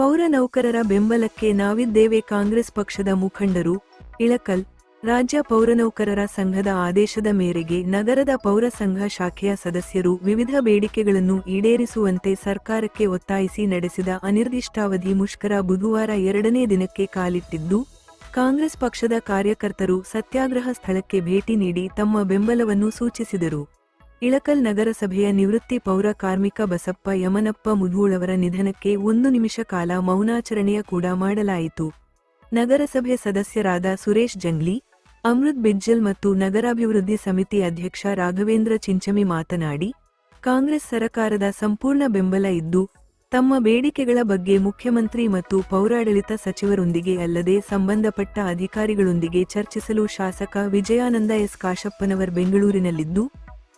ಪೌರ ನೌಕರರ ಬೆಂಬಲಕ್ಕೆ ನಾವಿದ್ದೇವೆ ಕಾಂಗ್ರೆಸ್ ಪಕ್ಷದ ಮುಖಂಡರು, ಇಳಕಲ್, ರಾಜ್ಯ ಪೌರನೌಕರರ ಸಂಘದ ಆದೇಶದ ಮೇರೆಗೆ ನಗರದ ಪೌರ ಸಂಘ ಶಾಖೆಯ ಸದಸ್ಯರು ವಿವಿಧ ಬೇಡಿಕೆಗಳನ್ನು ಈಡೇರಿಸುವಂತೆ ಸರ್ಕಾರಕ್ಕೆ ಒತ್ತಾಯಿಸಿ ನಡೆಸಿದ ಅನಿರ್ದಿಷ್ಟಾವಧಿ ಮುಷ್ಕರ ಬುಧವಾರ ಎರಡನೇ ದಿನಕ್ಕೆ ಕಾಲಿಟ್ಟಿದ್ದು, ಕಾಂಗ್ರೆಸ್ ಪಕ್ಷದ ಕಾರ್ಯಕರ್ತರು ಸತ್ಯಾಗ್ರಹ ಸ್ಥಳಕ್ಕೆ ಭೇಟಿ ನೀಡಿ ತಮ್ಮ ಬೆಂಬಲವನ್ನು ಸೂಚಿಸಿದರು. ಇಳಕಲ್ ನಗರಸಭೆಯ ನಿವೃತ್ತಿ ಪೌರ ಕಾರ್ಮಿಕ ಬಸಪ್ಪ ಯಮನಪ್ಪ ಮುಧೂಳವರ ನಿಧನಕ್ಕೆ ಒಂದು ನಿಮಿಷ ಕಾಲ ಮೌನಾಚರಣೆಯ ಕೂಡ ಮಾಡಲಾಯಿತು. ನಗರಸಭೆ ಸದಸ್ಯರಾದ ಸುರೇಶ್ ಜಂಗ್ಲಿ, ಅಮೃತ್ ಬಿಜ್ಜಲ್ ಮತ್ತು ನಗರಾಭಿವೃದ್ಧಿ ಸಮಿತಿ ಅಧ್ಯಕ್ಷ ರಾಘವೇಂದ್ರ ಚಿಂಚಮಿ ಮಾತನಾಡಿ, ಕಾಂಗ್ರೆಸ್ ಸರಕಾರದ ಸಂಪೂರ್ಣ ಬೆಂಬಲ ಇದ್ದು, ತಮ್ಮ ಬೇಡಿಕೆಗಳ ಬಗ್ಗೆ ಮುಖ್ಯಮಂತ್ರಿ ಮತ್ತು ಪೌರಾಡಳಿತ ಸಚಿವರೊಂದಿಗೆ ಅಲ್ಲದೆ ಸಂಬಂಧಪಟ್ಟ ಅಧಿಕಾರಿಗಳೊಂದಿಗೆ ಚರ್ಚಿಸಲು ಶಾಸಕ ವಿಜಯಾನಂದ ಎಸ್ ಕಾಶಪ್ಪನವರ್ ಬೆಂಗಳೂರಿನಲ್ಲಿದ್ದು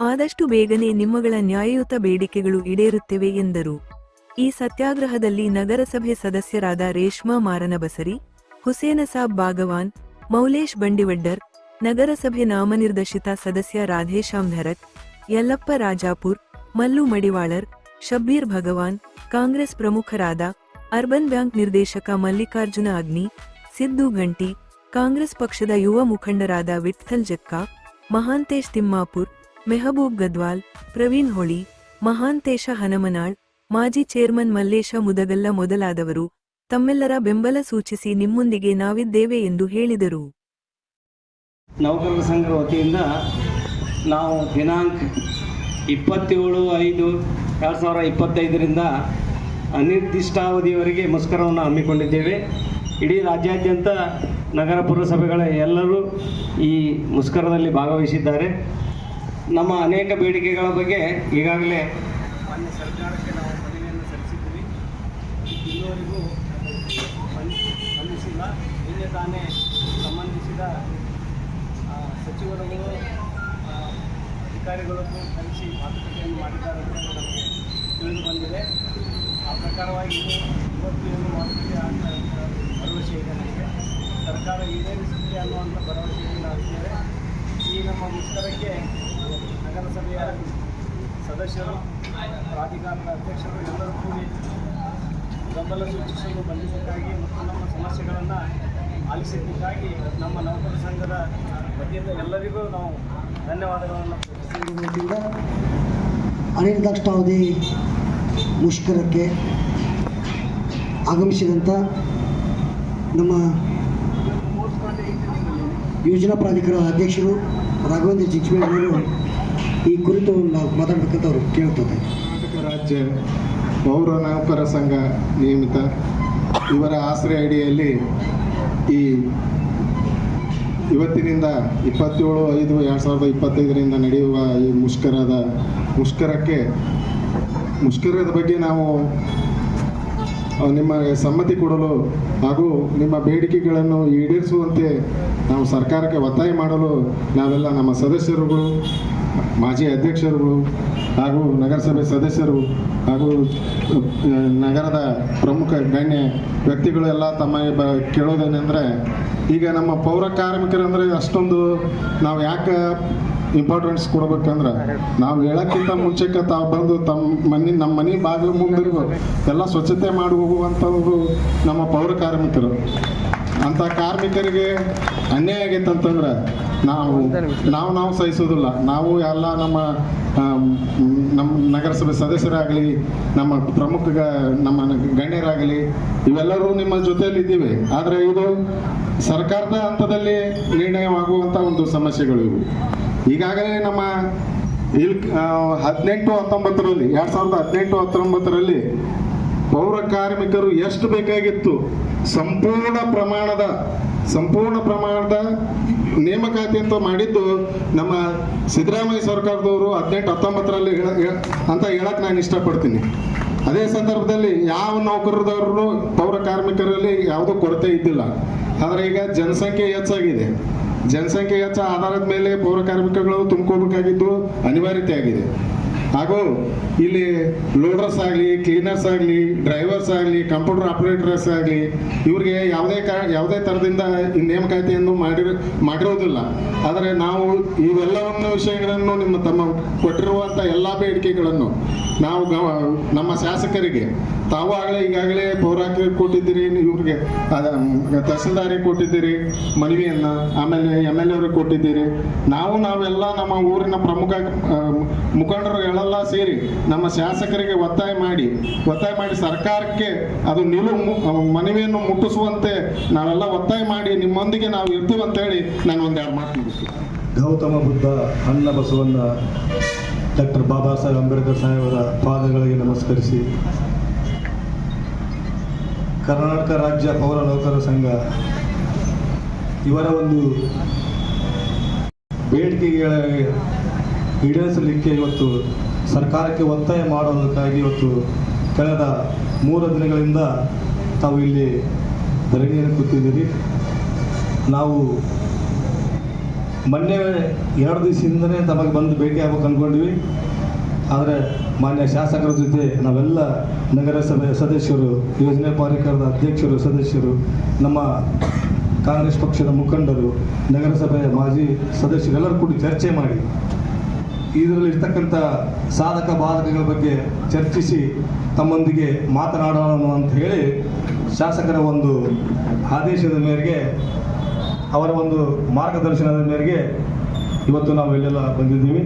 ಆದಷ್ಟು ಬೇಗನೆ ನಿಮ್ಮಗಳ ನ್ಯಾಯಯುತ ಬೇಡಿಕೆಗಳು ಈಡೇರುತ್ತಿವೆ ಎಂದರು. ಈ ಸತ್ಯಾಗ್ರಹದಲ್ಲಿ ನಗರಸಭೆ ಸದಸ್ಯರಾದ ರೇಷ್ಮಾ ಮಾರನಬಸರಿ ಹುಸೇನಸಾಬ್ ಬಾಗವಾನ್ ಮೌಲೇಶ್ ಬಂಡಿವಡ್ಡರ್, ನಗರಸಭೆ ನಾಮನಿರ್ದೇಶಿತ ಸದಸ್ಯ ರಾಧೇಶ್ಯಾಮ್ ಧರತ್ ಯಲ್ಲಪ್ಪ ರಾಜಾಪುರ್, ಮಲ್ಲು ಮಡಿವಾಳರ್, ಶಬ್ಬೀರ್ ಭಗವಾನ್, ಕಾಂಗ್ರೆಸ್ ಪ್ರಮುಖರಾದ ಅರ್ಬನ್ ಬ್ಯಾಂಕ್ ನಿರ್ದೇಶಕ ಮಲ್ಲಿಕಾರ್ಜುನ ಅಗ್ನಿ, ಸಿದ್ದು ಘಂಟಿ ಕಾಂಗ್ರೆಸ್ ಪಕ್ಷದ ಯುವ ಮುಖಂಡರಾದ ವಿಠಲ್ ಜಕ್ಕ, ಮಹಾಂತೇಶ್ ತಿಮ್ಮಾಪುರ್ ಮೆಹಬೂಬ್ ಗದ್ವಾಲ್, ಪ್ರವೀಣ್ ಹೊಳಿ ಮಹಾಂತೇಶ ಹನಮನಾಳ್, ಮಾಜಿ ಚೇರ್ಮನ್ ಮಲ್ಲೇಶ ಮುದಗಲ್ಲ ಮೊದಲಾದವರು ತಮ್ಮೆಲ್ಲರ ಬೆಂಬಲ ಸೂಚಿಸಿ ನಿಮ್ಮೊಂದಿಗೆ ನಾವಿದ್ದೇವೆ ಎಂದು ಹೇಳಿದರು. ನೌಕರರ ಸಂಘದ ನಾವು ದಿನಾಂಕ ಇಪ್ಪತ್ತೇಳು ಐದು ಎರಡು ಸಾವಿರ ಇಪ್ಪತ್ತೈದರಿಂದ ಅನಿರ್ದಿಷ್ಟಾವಧಿಯವರೆಗೆ ಮುಷ್ಕರವನ್ನು ಹಮ್ಮಿಕೊಂಡಿದ್ದೇವೆ. ಇಡೀ ರಾಜ್ಯಾದ್ಯಂತ ನಗರ ಪುರಸಭೆಗಳ ಎಲ್ಲರೂ ಈ ಮುಷ್ಕರದಲ್ಲಿ ಭಾಗವಹಿಸಿದ್ದಾರೆ. ನಮ್ಮ ಅನೇಕ ಬೇಡಿಕೆಗಳ ಬಗ್ಗೆ ಈಗಾಗಲೇ ಮಾನ್ಯ ಸರ್ಕಾರಕ್ಕೆ ನಾವು ಮನವಿಯನ್ನು ಸಲ್ಲಿಸಿದ್ದೀವಿ ಇನ್ನುವರೆಗೂ ಸಲ್ಲಿಸಿಲ್ಲ ನಿನ್ನೆ ತಾನೇ ಸಂಬಂಧಿಸಿದ ಸಚಿವರುಗಳು ಅಧಿಕಾರಿಗಳನ್ನು ಕರೆಸಿ ಮಾತುಕತೆಯನ್ನು ಮಾಡಿದ್ದಾರೆ ಅಂತ ನಮಗೆ ತಿಳಿದು ಬಂದಿದೆ ಆ ಪ್ರಕಾರವಾಗಿ ಇವತ್ತು ಏನು ಮಾತುಕತೆ ಅಂತ ಭರವಸೆ ಇದೆ ನನಗೆ ಸರ್ಕಾರ ಈಡೇರಿಸುತ್ತೆ ಅನ್ನುವಂಥ ಭರವಸೆಯನ್ನು ನಾವು ಈ ನಮ್ಮ ಮುಷ್ಕರಕ್ಕೆ ನಗರಸಭೆಯ ಸದಸ್ಯರು ಪ್ರಾಧಿಕಾರದ ಅಧ್ಯಕ್ಷರು ಎಲ್ಲರೂ ಕೂಡಿ ಬೆಂಬಲ ಸೂಚಿಸಲು ಬಂದಿದ್ದಕ್ಕಾಗಿ ಮತ್ತು ನಮ್ಮ ಸಮಸ್ಯೆಗಳನ್ನು ಆಲಿಸಿದ್ದಕ್ಕಾಗಿ ನಮ್ಮ ನೌಕರ ಸಂಘದ ವತಿಯಿಂದ ಎಲ್ಲರಿಗೂ ನಾವು ಧನ್ಯವಾದಗಳನ್ನು ಅನಿರ್ದಿಷ್ಟಾವಧಿ ಮುಷ್ಕರಕ್ಕೆ ಆಗಮಿಸಿದಂಥ ನಮ್ಮ ಯೋಜನಾ ಪ್ರಾಧಿಕಾರದ ಅಧ್ಯಕ್ಷರು ರಾಘವೇಂದ್ರ ಜಿಜ್ಮೇರ್ ಅವರು ಈ ಕುರಿತು ನಾವು ಮಾತಾಡ್ಬೇಕಂತವ್ರು ಕೇಳ್ತದೆ ಕರ್ನಾಟಕ ರಾಜ್ಯ ಪೌರ ನೌಕರ ಸಂಘ ನಿಯಮಿತ ಇವರ ಆಶ್ರಯ ಅಡಿಯಲ್ಲಿ ಈ ಇವತ್ತಿನಿಂದ ಇಪ್ಪತ್ತೇಳು ಐದು ಎರಡು ಸಾವಿರದ ಇಪ್ಪತ್ತೈದರಿಂದ ನಡೆಯುವ ಈ ಮುಷ್ಕರದ ಮುಷ್ಕರಕ್ಕೆ ಮುಷ್ಕರದ ಬಗ್ಗೆ ನಾವು ನಿಮಗೆ ಸಮ್ಮತಿ ಕೊಡಲು ಹಾಗೂ ನಿಮ್ಮ ಬೇಡಿಕೆಗಳನ್ನು ಈಡೇರಿಸುವಂತೆ ನಾವು ಸರ್ಕಾರಕ್ಕೆ ಒತ್ತಾಯ ಮಾಡಲು ನಾವೆಲ್ಲ ನಮ್ಮ ಸದಸ್ಯರುಗಳು, ಮಾಜಿ ಅಧ್ಯಕ್ಷರುಗಳು ಹಾಗೂ ನಗರಸಭೆ ಸದಸ್ಯರು ಹಾಗೂ ನಗರದ ಪ್ರಮುಖ ಗಣ್ಯ ವ್ಯಕ್ತಿಗಳು ಎಲ್ಲ ತಮ್ಮ ಕೇಳೋದೇನೆಂದರೆ ಈಗ ನಮ್ಮ ಪೌರ ಕಾರ್ಮಿಕರಂದರೆ ಅಷ್ಟೊಂದು ನಾವು ಯಾಕೆ ಇಂಪಾರ್ಟೆನ್ಸ್ ಕೊಡ್ಬೇಕಂದ್ರೆ ನಾವು ಹೇಳಕ್ಕಿಂತ ಮುಂಚೆಕ್ಕೆ ತಾವು ಬಂದು ತಮ್ಮ ಮನೆ ನಮ್ಮ ಮನೆ ಬಾಗಿಲು ಮುಂದಿರುವ ಎಲ್ಲ ಸ್ವಚ್ಛತೆ ಮಾಡಿ ಹೋಗುವಂಥವ್ರು ನಮ್ಮ ಪೌರ ಕಾರ್ಮಿಕರು. ಅಂಥ ಕಾರ್ಮಿಕರಿಗೆ ಅನ್ಯಾಯ ಆಗೈತೆ ಅಂತಂದ್ರೆ ನಾವು ನಾವು ನಾವು ಸಹಿಸೋದಿಲ್ಲ. ನಾವು ಎಲ್ಲ ನಮ್ಮ ನಮ್ಮ ನಗರಸಭೆ ಸದಸ್ಯರಾಗಲಿ, ನಮ್ಮ ಪ್ರಮುಖ ನಮ್ಮ ಗಣ್ಯರಾಗಲಿ, ಇವೆಲ್ಲರೂ ನಿಮ್ಮ ಜೊತೆಯಲ್ಲಿ ಇದ್ದೀವಿ ಆದರೆ ಇದು ಸರ್ಕಾರದ ಹಂತದಲ್ಲಿ ನಿರ್ಣಯವಾಗುವಂಥ ಒಂದು ಸಮಸ್ಯೆಗಳು ಇವು ಈಗಾಗಲೇ ನಮ್ಮ ಇಲ್ ಹದಿನೆಂಟು ಹತ್ತೊಂಬತ್ತರಲ್ಲಿ, ಎರಡು ಸಾವಿರದ ಹದಿನೆಂಟು ಹತ್ತೊಂಬತ್ತರಲ್ಲಿ ಪೌರ ಕಾರ್ಮಿಕರು ಎಷ್ಟು ಬೇಕಾಗಿತ್ತು? ಸಂಪೂರ್ಣ ಪ್ರಮಾಣದ ಸಂಪೂರ್ಣ ಪ್ರಮಾಣದ ನೇಮಕಾತಿ ಅಂತ ಮಾಡಿದ್ದು ನಮ್ಮ ಸಿದ್ದರಾಮಯ್ಯ ಸರ್ಕಾರದವರು ಹದಿನೆಂಟು ಹತ್ತೊಂಬತ್ತರಲ್ಲಿ ಅಂತ ಹೇಳಕ್ ನಾನು ಇಷ್ಟಪಡ್ತೀನಿ. ಅದೇ ಸಂದರ್ಭದಲ್ಲಿ ಯಾವ ನೌಕರದವರು ಪೌರ ಕಾರ್ಮಿಕರಲ್ಲಿ ಯಾವುದೂ ಕೊರತೆ ಇದ್ದಿಲ್ಲ. ಆದರೆ ಈಗ ಜನಸಂಖ್ಯೆ ಹೆಚ್ಚಾಗಿದೆ. ಜನಸಂಖ್ಯೆ ಹೆಚ್ಚ ಆಧಾರದ ಮೇಲೆ ಪೌರ ಕಾರ್ಮಿಕಗಳು ಅನಿವಾರ್ಯತೆ ಆಗಿದೆ ಹಾಗೂ ಇಲ್ಲಿ ಲೋಡರ್ಸ್ ಆಗಲಿ, ಕ್ಲೀನರ್ಸ್ ಆಗಲಿ, ಡ್ರೈವರ್ಸ್ ಆಗಲಿ, ಕಂಪ್ಯೂಟರ್ ಆಪರೇಟರ್ಸ್ ಆಗಲಿ, ಇವ್ರಿಗೆ ಯಾವುದೇ ಕಾ, ಯಾವುದೇ ಥರದಿಂದ ಈ ನೇಮಕಾತಿಯನ್ನು ಮಾಡಿ ಮಾಡಿರೋದಿಲ್ಲ. ಆದರೆ ನಾವು ಇವೆಲ್ಲವನ್ನು ವಿಷಯಗಳನ್ನು ನಿಮ್ಮ ತಮ್ಮ ಕೊಟ್ಟಿರುವಂಥ ಎಲ್ಲ ಬೇಡಿಕೆಗಳನ್ನು ನಾವು ನಮ್ಮ ಶಾಸಕರಿಗೆ ತಾವು ಆಗಲೇ ಈಗಾಗಲೇ ಪೌರಾಕ್ಕೆ ಕೊಟ್ಟಿದ್ದೀರಿ, ಇವ್ರಿಗೆ ತಹಸೀಲ್ದಾರಿ ಕೊಟ್ಟಿದ್ದೀರಿ, ಮನವಿಯನ್ನು ಆಮೇಲೆ ಎಂ ಎಲ್ ಅವ್ರಿಗೆ ಕೊಟ್ಟಿದ್ದೀರಿ. ನಾವು ನಾವೆಲ್ಲ ನಮ್ಮ ಊರಿನ ಪ್ರಮುಖ ಮುಖಂಡರುಗಳೆಲ್ಲ ಸೇರಿ ನಮ್ಮ ಶಾಸಕರಿಗೆ ಒತ್ತಾಯ ಮಾಡಿ ಒತ್ತಾಯ ಮಾಡಿ ಸರ್ಕಾರಕ್ಕೆ ಅದು ನಿಲುವು ಮನವಿಯನ್ನು ಮುಟ್ಟಿಸುವಂತೆ ನಾವೆಲ್ಲ ಒತ್ತಾಯ ಮಾಡಿ ನಿಮ್ಮೊಂದಿಗೆ ನಾವು ಇರ್ತೀವಿ ಅಂತೇಳಿ ನಾನು ಒಂದೆರಡು ಮಾತು ಮುಗಿಸ್ತೀನಿ. ಗೌತಮ ಬುದ್ಧ ಅನ್ನ ಬಸವಣ್ಣ, ಡಾಕ್ಟರ್ ಬಾಬಾ ಸಾಹೇಬ್ ಅಂಬೇಡ್ಕರ್ ಸಾಹೇಬರ ಪಾದಗಳಿಗೆ ನಮಸ್ಕರಿಸಿ. ಕರ್ನಾಟಕ ರಾಜ್ಯ ಪೌರ ನೌಕರರ ಸಂಘ, ಇವರ ಒಂದು ಬೇಡಿಕೆಗಳ ಈಡೇರಿಸಲಿಕ್ಕೆ ಇವತ್ತು ಸರ್ಕಾರಕ್ಕೆ ಒತ್ತಾಯ ಮಾಡುವುದಕ್ಕಾಗಿ ಇವತ್ತು ಕಳೆದ ಮೂರು ದಿನಗಳಿಂದ ತಾವು ಇಲ್ಲಿ ಧರಣಿಯನ್ನು ಕೂತಿದ್ದೀರಿ. ನಾವು ಮೊನ್ನೆ ಎರಡು ದಿವಸದಿಂದನೇ ತಮಗೆ ಬಂದು ಭೇಟಿ ಆಗ್ಬೇಕು ಅಂದ್ಕೊಂಡ್ವಿ. ಆದರೆ ಮಾನ್ಯ ಶಾಸಕರ ಜೊತೆ ನಾವೆಲ್ಲ ನಗರಸಭೆ ಸದಸ್ಯರು, ಯೋಜನೆ ಪಾಲಿಕರದ ಅಧ್ಯಕ್ಷರು, ಸದಸ್ಯರು, ನಮ್ಮ ಕಾಂಗ್ರೆಸ್ ಪಕ್ಷದ ಮುಖಂಡರು, ನಗರಸಭೆಯ ಮಾಜಿ ಸದಸ್ಯರೆಲ್ಲರೂ ಕೂಡಿ ಚರ್ಚೆ ಮಾಡಿ ಇದರಲ್ಲಿ ಇರ್ತಕ್ಕಂಥ ಸಾಧಕ ಬಾಧಕಗಳ ಬಗ್ಗೆ ಚರ್ಚಿಸಿ ತಮ್ಮೊಂದಿಗೆ ಮಾತನಾಡೋಣ ಅಂತ ಹೇಳಿ ಶಾಸಕರ ಒಂದು ಆದೇಶದ ಮೇರೆಗೆ ಅವರ ಒಂದು ಮಾರ್ಗದರ್ಶನದ ಮೇರೆಗೆ ಇವತ್ತು ನಾವು ಇಲ್ಲೆಲ್ಲ ಬಂದಿದ್ದೀವಿ.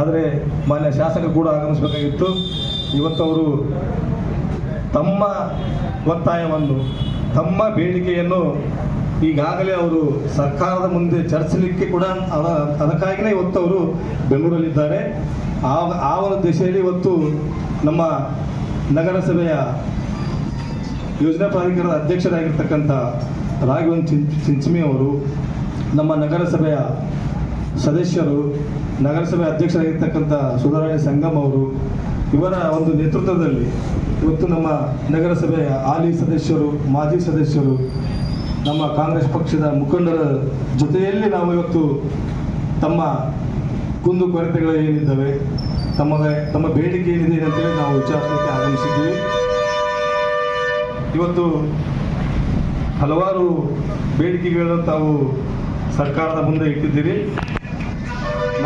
ಆದರೆ ಮಾನ್ಯ ಶಾಸಕರು ಕೂಡ ಆಗಮಿಸಬೇಕಾಗಿತ್ತು. ಇವತ್ತು ಅವರು ತಮ್ಮ ಒತ್ತಾಯವನ್ನು, ತಮ್ಮ ಬೇಡಿಕೆಯನ್ನು ಈಗಾಗಲೇ ಅವರು ಸರ್ಕಾರದ ಮುಂದೆ ಚರ್ಚಿಸಲಿಕ್ಕೆ ಕೂಡ ಅದ ಅದಕ್ಕಾಗಿಯೇ ಇವತ್ತು ಅವರು ಬೆಂಗಳೂರಲ್ಲಿದ್ದಾರೆ. ಆ ಆ ಒಂದು ದಿಶೆಯಲ್ಲಿ ಇವತ್ತು ನಮ್ಮ ನಗರಸಭೆಯ ಯೋಜನಾ ಪ್ರಾಧಿಕಾರದ ಅಧ್ಯಕ್ಷರಾಗಿರ್ತಕ್ಕಂಥ ರಾಘವನ್ ಚಿಂಚಮಿ ಅವರು, ನಮ್ಮ ನಗರಸಭೆಯ ಸದಸ್ಯರು, ನಗರಸಭೆ ಅಧ್ಯಕ್ಷರಾಗಿರ್ತಕ್ಕಂಥ ಸುಧಾರಾಣಿ ಸಂಗಮ್ ಅವರು, ಇವರ ಒಂದು ನೇತೃತ್ವದಲ್ಲಿ ಇವತ್ತು ನಮ್ಮ ನಗರಸಭೆಯ ಹಾಲಿ ಸದಸ್ಯರು, ಮಾಜಿ ಸದಸ್ಯರು ನಮ್ಮ ಕಾಂಗ್ರೆಸ್ ಪಕ್ಷದ ಮುಖಂಡರ ಜೊತೆಯಲ್ಲಿ ನಾವು ಇವತ್ತು ತಮ್ಮ ಕುಂದು ಕೊರತೆಗಳು ಏನಿದ್ದಾವೆ ತಮಗೆ ತಮ್ಮ ಬೇಡಿಕೆ ಏನಿದೆ ಅಂತೇಳಿ ನಾವು ವಿಚಾರಿಸಲಿಕ್ಕೆ ಆಗಮಿಸಿದ್ದೀವಿ ಇವತ್ತು ಹಲವಾರು ಬೇಡಿಕೆಗಳನ್ನು ತಾವು ಸರ್ಕಾರದ ಮುಂದೆ ಇಟ್ಟಿದ್ದೀರಿ.